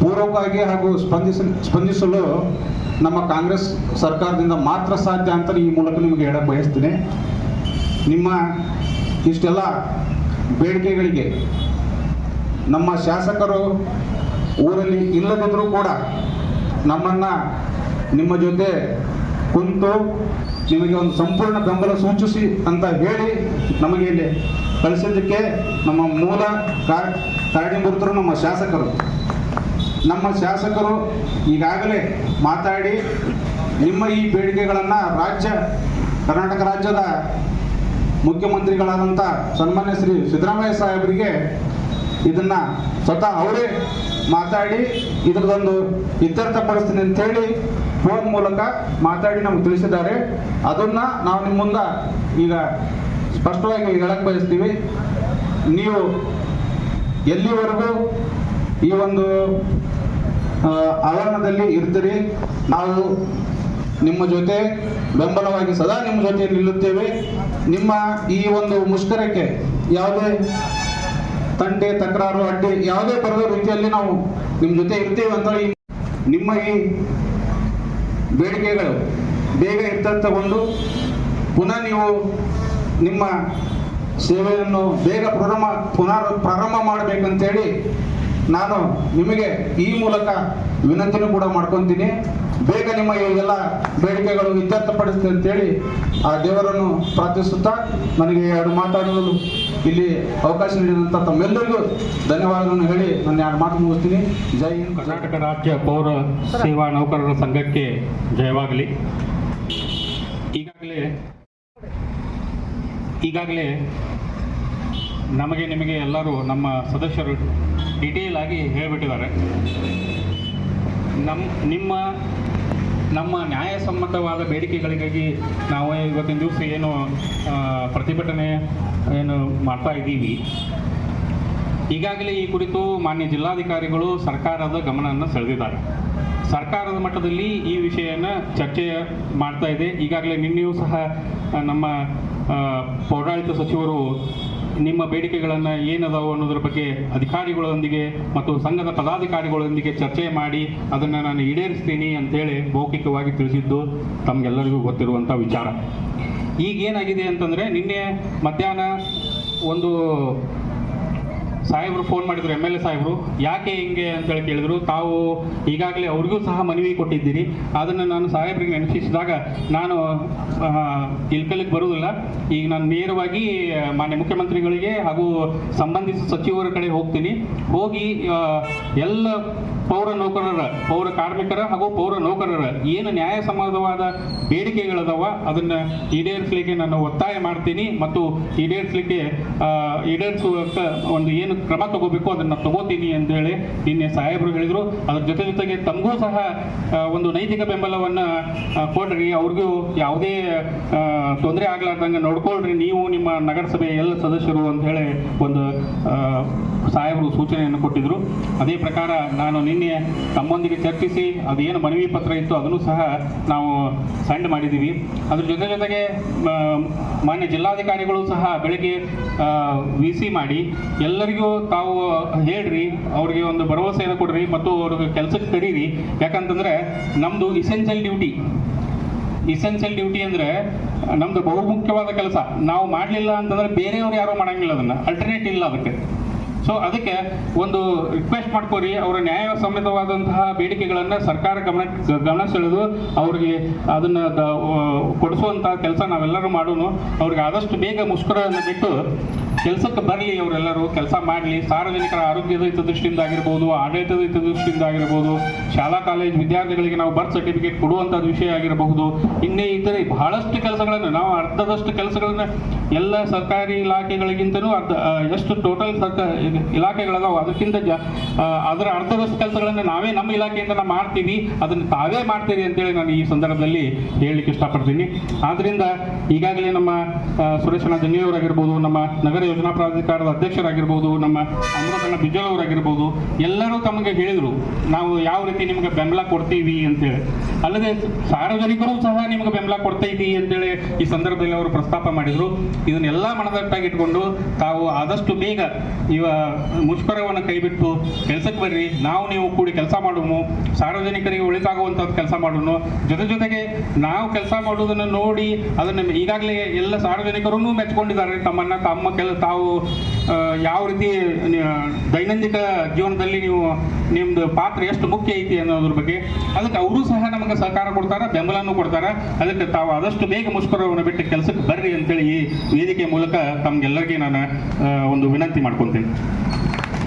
ಪೂರ್ವಕವಾಗಿ ಹಾಗೂ ಸ್ಪಂದಿಸ, ಸ್ಪಂದಿಸಲು ನಮ್ಮ ಕಾಂಗ್ರೆಸ್ ಸರ್ಕಾರದಿಂದ ಮಾತ್ರ ಸಾಧ್ಯ ಅಂತ ಈ ಮೂಲಕ ನಿಮಗೆ ಹೇಳಕ್ಕೆ ಬಯಸ್ತೀನಿ. ನಿಮ್ಮ ಇಷ್ಟೆಲ್ಲ ಬೇಡಿಕೆಗಳಿಗೆ ನಮ್ಮ ಶಾಸಕರು ಊರಲ್ಲಿ ಇಲ್ಲದಿದ್ದರೂ ಕೂಡ ನಮ್ಮನ್ನು ನಿಮ್ಮ ಜೊತೆ ಕುಂತು ನಿಮಗೆ ಒಂದು ಸಂಪೂರ್ಣ ಬೆಂಬಲ ಸೂಚಿಸಿ ಅಂತ ಹೇಳಿ ನಮಗೆ ಇಲ್ಲಿ ಕಳಿಸಿದ್ದಕ್ಕೆ ನಮ್ಮ ಮೂಲ ಕಾರ್ ಕಾರಣೀಭೂತರು ನಮ್ಮ ಶಾಸಕರು. ನಮ್ಮ ಶಾಸಕರು ಈಗಾಗಲೇ ಮಾತಾಡಿ ನಿಮ್ಮ ಈ ಬೇಡಿಕೆಗಳನ್ನು ರಾಜ್ಯ, ಕರ್ನಾಟಕ ರಾಜ್ಯದ ಮುಖ್ಯಮಂತ್ರಿಗಳಾದಂಥ ಸನ್ಮಾನ್ಯ ಶ್ರೀ ಸಿದ್ದರಾಮಯ್ಯ ಸಾಹೇಬರಿಗೆ ಇದನ್ನು ಸ್ವತಃ ಅವರೇ ಮಾತಾಡಿ ಇದ್ರದೊಂದು ಅಂತ ಹೇಳಿ ಫೋನ್ ಮೂಲಕ ಮಾತಾಡಿ ನಮ್ಗೆ ತಿಳಿಸಿದ್ದಾರೆ. ಅದನ್ನ ನಾವು ನಿಮ್ಮ ಮುಂದೆ ಈಗ ಸ್ಪಷ್ಟವಾಗಿ ಹೇಳಕ್ ಬಯಸ್ತೀವಿ. ನೀವು ಎಲ್ಲಿವರೆಗೂ ಈ ಒಂದು ಆವರಣದಲ್ಲಿ ಇರ್ತೀರಿ? ನಾವು ನಿಮ್ಮ ಜೊತೆ ಬೆಂಬಲವಾಗಿ ಸದಾ ನಿಮ್ಮ ಜೊತೆ ನಿಲ್ಲುತ್ತೇವೆ. ನಿಮ್ಮ ಈ ಒಂದು ಮುಷ್ಕರಕ್ಕೆ ಯಾವುದೇ ತಂಟೆ ತಕರಾರು ಅಡ್ಡಿ ಯಾವುದೇ ಬರದ ರೀತಿಯಲ್ಲಿ ನಾವು ನಿಮ್ಮ ಜೊತೆ ಇರ್ತೀವಿ ಅಂತ ಈ ನಿಮ್ಮ ಈ ಬೇಡಿಕೆಗಳು ಬೇಗ ಇರ್ತಂತಗೊಂಡು ಪುನಃ ನೀವು ನಿಮ್ಮ ಸೇವೆಯನ್ನು ಬೇಗ ಪ್ರಾರಂಭ, ಪುನರ್ ಪ್ರಾರಂಭ ಮಾಡಬೇಕಂತೇಳಿ ನಾನು ನಿಮಗೆ ಈ ಮೂಲಕ ವಿನಂತಿನೂ ಕೂಡ ಮಾಡ್ಕೊತೀನಿ. ಬೇಗ ನಿಮ್ಮ ಎಲ್ಲ ಬೇಡಿಕೆಗಳು ಇತ್ಯರ್ಥಪಡಿಸ್ತೀನಿ ಅಂತೇಳಿ ಆ ದೇವರನ್ನು ಪ್ರಾರ್ಥಿಸುತ್ತಾ ನನಗೆ ಎರಡು ಮಾತಾಡಲು ಇಲ್ಲಿ ಅವಕಾಶ ನೀಡಿದಂತ ತಮ್ಮೆಲ್ಲರಿಗೂ ಧನ್ಯವಾದಗಳನ್ನು ಹೇಳಿ ನನ್ನ ಎರಡು ಮಾತು ಮುಗಿಸ್ತೀನಿ. ಜೈ ಕರ್ನಾಟಕ ರಾಜ್ಯ ಪೌರ ಸೇವಾ ನೌಕರರ ಸಂಘಕ್ಕೆ ಜಯವಾಗಲಿ. ಈಗಾಗಲೇ ಈಗಾಗಲೇ ನಮಗೆ ನಿಮಗೆ ಎಲ್ಲರೂ ನಮ್ಮ ಸದಸ್ಯರು ಡಿಟೇಲ್ ಆಗಿ ಹೇಳಿಬಿಟ್ಟಿದ್ದಾರೆ. ನಮ್ಮ ನಿಮ್ಮ ನಮ್ಮ ನ್ಯಾಯಸಮ್ಮತವಾದ ಬೇಡಿಕೆಗಳಿಗಾಗಿ ನಾವು ಇವತ್ತಿನ ದಿವಸ ಏನು ಪ್ರತಿಭಟನೆ ಏನು ಮಾಡ್ತಾ ಇದ್ದೀವಿ. ಈಗಾಗಲೇ ಈ ಕುರಿತು ಮಾನ್ಯ ಜಿಲ್ಲಾಧಿಕಾರಿಗಳು ಸರ್ಕಾರದ ಗಮನವನ್ನು ಸೆಳೆದಿದ್ದಾರೆ. ಸರ್ಕಾರದ ಮಟ್ಟದಲ್ಲಿ ಈ ವಿಷಯವನ್ನು ಚರ್ಚೆ ಮಾಡ್ತಾ ಇದೆ. ಈಗಾಗಲೇ ನಿನ್ನೆಯೂ ಸಹ ನಮ್ಮ ಪೌರಾಡಳಿತ ಸಚಿವರು ನಿಮ್ಮ ಬೇಡಿಕೆಗಳನ್ನು ಏನದಾವು ಅನ್ನೋದ್ರ ಬಗ್ಗೆ ಅಧಿಕಾರಿಗಳೊಂದಿಗೆ ಮತ್ತು ಸಂಘದ ಪದಾಧಿಕಾರಿಗಳೊಂದಿಗೆ ಚರ್ಚೆ ಮಾಡಿ ಅದನ್ನು ನಾನು ಈಡೇರಿಸ್ತೀನಿ ಅಂತೇಳಿ ಮೌಖಿಕವಾಗಿ ತಿಳಿಸಿದ್ದು ತಮಗೆಲ್ಲರಿಗೂ ಗೊತ್ತಿರುವಂಥ ವಿಚಾರ. ಈಗ ಏನಾಗಿದೆ ಅಂತಂದರೆ ನಿನ್ನೆ ಮಧ್ಯಾಹ್ನ ಒಂದು ಸಾಹೇಬರು ಫೋನ್ ಮಾಡಿದ್ರು ಎಂ ಎಲ್ ಎ ಸಾಹೇಬರು. ಯಾಕೆ ಹಿಂಗೆ ಅಂತೇಳಿ ಕೇಳಿದ್ರು, ತಾವು ಈಗಾಗಲೇ ಅವ್ರಿಗೂ ಸಹ ಮನವಿ ಕೊಟ್ಟಿದ್ದೀರಿ. ಅದನ್ನು ನಾನು ಸಾಹೇಬರಿಗೆ ನೆನಪಿಸಿದಾಗ ನಾನು ಇಲ್ಕಲಿಕ್ಕೆ ಬರುವುದಿಲ್ಲ. ಈಗ ನಾನು ನೇರವಾಗಿ ಮಾನ್ಯ ಮುಖ್ಯಮಂತ್ರಿಗಳಿಗೆ ಹಾಗೂ ಸಂಬಂಧಿಸಿದ ಸಚಿವರ ಕಡೆ ಹೋಗ್ತೀನಿ. ಹೋಗಿ ಎಲ್ಲ ಪೌರ ನೌಕರರ, ಪೌರ ಕಾರ್ಮಿಕರ ಹಾಗೂ ಪೌರ ನೌಕರರ ಏನು ನ್ಯಾಯಸಮ್ಮತವಾದ ಬೇಡಿಕೆಗಳದಾವ, ಅದನ್ನು ಈಡೇರಿಸಲಿಕ್ಕೆ ನಾನು ಒತ್ತಾಯ ಮಾಡ್ತೀನಿ ಮತ್ತು ಈಡೇರಿಸಲಿಕ್ಕೆ ಈಡೇರಿಸುವ ಒಂದು ಏನು ಕ್ರಮ ತಗೋಬೇಕು ಅದನ್ನು ತಗೋತೀನಿ ಅಂತ ಹೇಳಿ ನಿನ್ನೆ ಸಾಹೇಬರು ಹೇಳಿದರು. ಅದ್ರ ಜೊತೆ ಜೊತೆಗೆ ತಮಗೂ ಸಹ ಒಂದು ನೈತಿಕ ಬೆಂಬಲವನ್ನು ಕೊಡ್ರಿ. ಅವ್ರಿಗೂ ಯಾವುದೇ ತೊಂದರೆ ಆಗ್ಲಾರ್ದಂಗೆ ನೋಡ್ಕೊಳ್ರಿ. ನೀವು ನಿಮ್ಮ ನಗರಸಭೆ ಎಲ್ಲ ಸದಸ್ಯರು ಅಂತ ಹೇಳಿ ಒಂದು ಸಾಹೇಬರು ಸೂಚನೆಯನ್ನು ಕೊಟ್ಟಿದ್ರು. ಅದೇ ಪ್ರಕಾರ ನಾನು ನಿನ್ನೆ ತಮ್ಮೊಂದಿಗೆ ಚರ್ಚಿಸಿ ಅದೇನು ಮನವಿ ಪತ್ರ ಇತ್ತು ಅದನ್ನು ಸಹ ನಾವು ಸೆಂಡ್ ಮಾಡಿದ್ದೀವಿ. ಅದ್ರ ಜೊತೆ ಜೊತೆಗೆ ಮಾನ್ಯ ಜಿಲ್ಲಾಧಿಕಾರಿಗಳು ಸಹ ಬೆಳಗ್ಗೆ ವಿ ಸಿ ಮಾಡಿ ಎಲ್ಲರಿಗೂ ತಾವು ಹೇಳ್ರಿ, ಅವ್ರಿಗೆ ಒಂದು ಭರವಸೆಯನ್ನು ಕೊಡ್ರಿ ಮತ್ತು ಅವ್ರಿಗೆ ಕೆಲಸಕ್ಕೆ ಕರೀರಿ. ಯಾಕಂತಂದ್ರೆ ನಮ್ಮದು ಇಸೆನ್ಷಿಯಲ್ ಡ್ಯೂಟಿ ಇಸೆನ್ಷಿಯಲ್ ಡ್ಯೂಟಿ ಅಂದ್ರೆ ನಮ್ದು ಬಹುಮುಖ್ಯವಾದ ಕೆಲಸ. ನಾವು ಮಾಡಲಿಲ್ಲ ಅಂತಂದ್ರೆ ಬೇರೆಯವ್ರು ಯಾರು ಮಾಡಂಗಿಲ್ಲ ಅದನ್ನ. ಅಲ್ಟರ್ನೇಟ್ ಇಲ್ಲ ಅದಕ್ಕೆ. ಸೊ ಅದಕ್ಕೆ ಒಂದು ರಿಕ್ವೆಸ್ಟ್ ಮಾಡ್ಕೋರಿ. ಅವರ ನ್ಯಾಯ ಸಮೇತವಾದಂತಹ ಬೇಡಿಕೆಗಳನ್ನ ಸರ್ಕಾರ ಗಮನ ಗಮನ ಸೆಳೆದು ಅವ್ರಿಗೆ ಅದನ್ನ ಕೊಡಿಸುವಂತಹ ಕೊಡಿಸುವಂತ ಕೆಲಸ ನಾವೆಲ್ಲರೂ ಮಾಡೋಣ ಅವ್ರಿಗೆ ಆದಷ್ಟು ಬೇಗ ಮುಷ್ಕರವನ್ನು ಬಿಟ್ಟು ಕೆಲಸಕ್ಕೆ ಬರಲಿ ಅವರೆಲ್ಲರೂ ಕೆಲಸ ಮಾಡಲಿ. ಸಾರ್ವಜನಿಕರ ಆರೋಗ್ಯದ ಹಿತದೃಷ್ಟಿಯಿಂದ ಆಗಿರ್ಬೋದು, ಆಡಳಿತದ ಹಿತದೃಷ್ಟಿಯಿಂದ ಆಗಿರ್ಬೋದು, ಶಾಲಾ, ಕಾಲೇಜ್ ವಿದ್ಯಾರ್ಥಿಗಳಿಗೆ ನಾವು ಬರ್ತ್ ಸರ್ಟಿಫಿಕೇಟ್ ಕೊಡುವಂಥದ್ದು ವಿಷಯ ಆಗಿರಬಹುದು. ಇನ್ನೇ ಇತರೆ ಬಹಳಷ್ಟು ಕೆಲಸಗಳನ್ನು, ನಾವು ಅರ್ಧದಷ್ಟು ಕೆಲಸಗಳನ್ನು ಎಲ್ಲ ಸರ್ಕಾರಿ ಇಲಾಖೆಗಳಿಗಿಂತಲೂ ಅರ್ಧ ಎಷ್ಟು ಟೋಟಲ್ ಸರ್ಕಾರ ಇಲಾಖೆಗಳದಾವು ಅದಕ್ಕಿಂತ ಜ ಅದರ ಅರ್ಧದಷ್ಟು ಕೆಲಸಗಳನ್ನು ನಾವೇ ನಮ್ಮ ಇಲಾಖೆಯಿಂದ ನಾವು ಮಾಡ್ತೀವಿ. ಅದನ್ನು ತಾವೇ ಮಾಡ್ತೀರಿ ಅಂತೇಳಿ ನಾನು ಈ ಸಂದರ್ಭದಲ್ಲಿ ಹೇಳಲಿಕ್ಕೆ ಇಷ್ಟಪಡ್ತೀನಿ. ಆದ್ದರಿಂದ ಈಗಾಗಲೇ ನಮ್ಮ ಸುರೇಶ್ ಸುರೇಶಣ್ಣ ಜಂಗಿಯವರಾಗಿರ್ಬೋದು ನಮ್ಮ ನಗರ ಯೋಜನಾ ಪ್ರಾಧಿಕಾರದ ಅಧ್ಯಕ್ಷರಾಗಿರ್ಬೋದು, ನಮ್ಮ ಅಮೃತಣ್ಣ ಬಿಜ್ಜಲ್ ಅವರಾಗಿರ್ಬೋದು, ಎಲ್ಲರೂ ತಮಗೆ ಹೇಳಿದರು, ನಾವು ಯಾವ ರೀತಿ ನಿಮಗೆ ಬೆಂಬಲ ಕೊಡ್ತೀವಿ ಅಂತೇಳಿ. ಅಲ್ಲದೆ ಸಾರ್ವಜನಿಕರು ಸಹ ನಿಮಗೆ ಬೆಂಬಲ ಕೊಡ್ತೈತಿ ಅಂತೇಳಿ ಈ ಸಂದರ್ಭದಲ್ಲಿ ಅವರು ಪ್ರಸ್ತಾಪ ಮಾಡಿದರು. ಇದನ್ನೆಲ್ಲ ಮನದಟ್ಟಾಗಿ ಇಟ್ಕೊಂಡು ತಾವು ಆದಷ್ಟು ಬೇಗ ಇವ ಮುಷ್ಕರವನ್ನು ಕೈಬಿಟ್ಟು ಕೆಲಸಕ್ಕೆ ಬರ್ರಿ, ನಾವು ನೀವು ಕೂಡಿ ಕೆಲಸ ಮಾಡೋಣ ಸಾರ್ವಜನಿಕರಿಗೆ ಒಳಿತಾಗುವಂಥದ್ದು ಕೆಲಸ ಮಾಡೋಣ ಜೊತೆ ಜೊತೆಗೆ ನಾವು ಕೆಲಸ ಮಾಡೋದನ್ನು ನೋಡಿ ಅದನ್ನು ಈಗಾಗಲೇ ಎಲ್ಲ ಸಾರ್ವಜನಿಕರೂ ಮೆಚ್ಕೊಂಡಿದ್ದಾರೆ. ತಮ್ಮನ್ನ ತಮ್ಮ ಕೆಲ ತಾವು ಯಾವ ರೀತಿ ದೈನಂದಿನ ಜೀವನದಲ್ಲಿ ನೀವು ನಿಮ್ದು ಪಾತ್ರ ಎಷ್ಟು ಮುಖ್ಯ ಐತಿ ಅನ್ನೋದ್ರ ಬಗ್ಗೆ, ಅದಕ್ಕೆ ಅವರು ಸಹ ನಮಗೆ ಸಹಕಾರ ಕೊಡ್ತಾರೆ, ಬೆಂಬಲನೂ ಕೊಡ್ತಾರೆ. ಅದಕ್ಕೆ ತಾವು ಆದಷ್ಟು ಬೇಗ ಮುಷ್ಕರವನ್ನು ಬಿಟ್ಟು ಕೆಲಸಕ್ಕೆ ಬರ್ರಿ ಅಂತೇಳಿ ಈ ವೇದಿಕೆ ಮೂಲಕ ತಮ್ಗೆಲ್ಲರಿಗೆ ನಾನು ಒಂದು ವಿನಂತಿ ಮಾಡ್ಕೊತೀನಿ